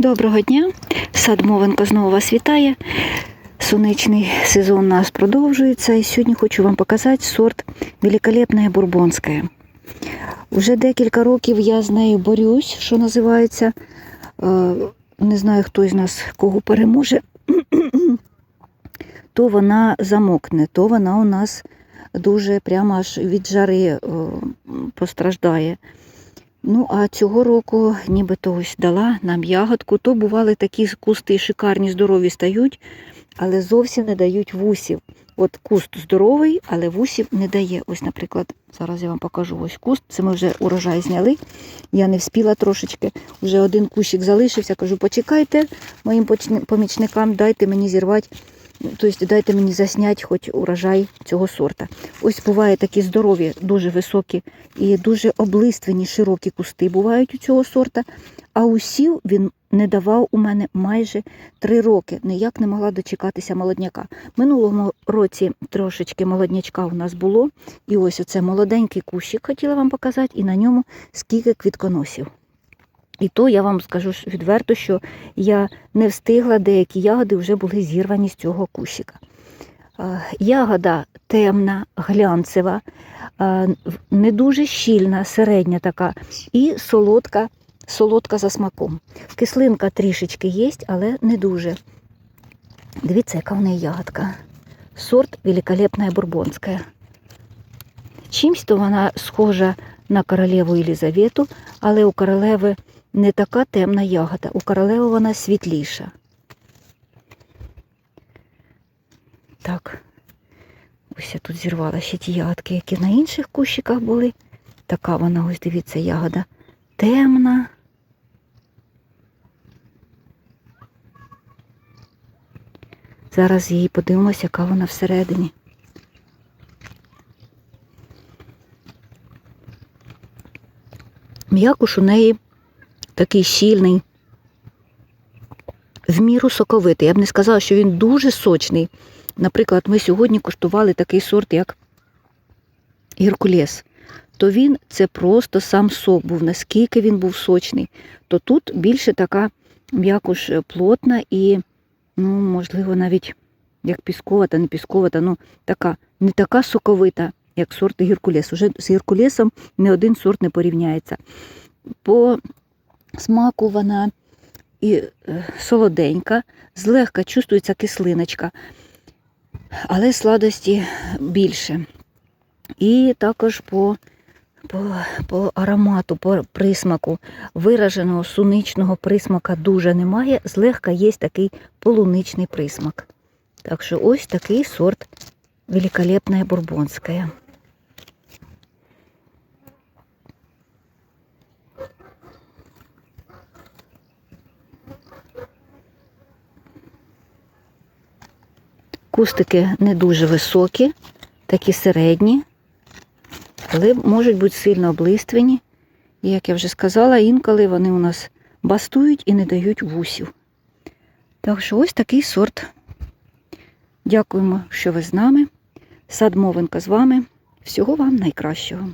Доброго дня! Сад Мовенко знову вас вітає. Сонячний сезон у нас продовжується. І сьогодні хочу вам показати сорт Великолепне Бурбонське. Вже декілька років я з нею борюсь, що називається. Е, Не знаю, хто із нас кого переможе. То вона замокне, то вона у нас дуже прямо аж від жари е, постраждає. Ну, а цього року нібито ось дала нам ягодку. То бували такі кусти шикарні, здорові стають, але зовсім не дають вусів. От куст здоровий, але вусів не дає. Ось, наприклад, зараз я вам покажу ось куст. Це ми вже урожай зняли. Я не вспіла трошечки. Вже один кущик залишився. Кажу, почекайте моїм помічникам, дайте мені зірвати, тобто дайте мені засняти хоч урожай цього сорта. Ось буває такі здорові, дуже високі і дуже облиствені, широкі кусти бувають у цього сорта. А усів він не давав у мене майже три роки. Ніяк не могла дочекатися молодняка. Минулому році трошечки молоднячка у нас було. І ось оце молоденький кущик хотіла вам показати, і на ньому скільки квітконосів. І то я вам скажу відверто, що я не встигла, деякі ягоди вже були зірвані з цього кущика. Ягода темна, глянцева, не дуже щільна, середня така, і солодка, солодка за смаком. Кислинка трішечки є, але не дуже. Дивіться, яка в неї ягодка. Сорт великолепна бурбонська. Чимсь то вона схожа на королеву Єлізавету, але у королеви не така темна ягода. У королеви вона світліша. Так, ось я тут зірвала ще ті ягодки, які на інших кущиках були. Така вона, ось дивіться, ягода темна. Зараз її подивимося, яка вона всередині. М'якуш у неї такий щільний, в міру соковитий. Я б не сказала, що він дуже сочний. Наприклад, ми сьогодні куштували такий сорт, як геркулес. То він це просто сам сок був, наскільки він був сочний. То тут більше така м'якуш плотна і, ну, можливо, навіть як пісковата, не пісковата, ну така, не така соковита, як сорт геркулес. Уже з геркулесом не один сорт не порівняється. По смаку вона і е, солоденька, злегка чувствується кислиночка, але сладості більше. І також по, по, по аромату, по присмаку вираженого суничного присмака дуже немає, злегка є такий полуничний присмак. Так що ось такий сорт великолепне бурбонське. Кустики не дуже високі, такі середні, але можуть бути сильно облиствені. І, як я вже сказала, інколи вони у нас бастують і не дають вусів. Так що ось такий сорт. Дякуємо, що ви з нами. Сад-мовинка з вами. Всього вам найкращого.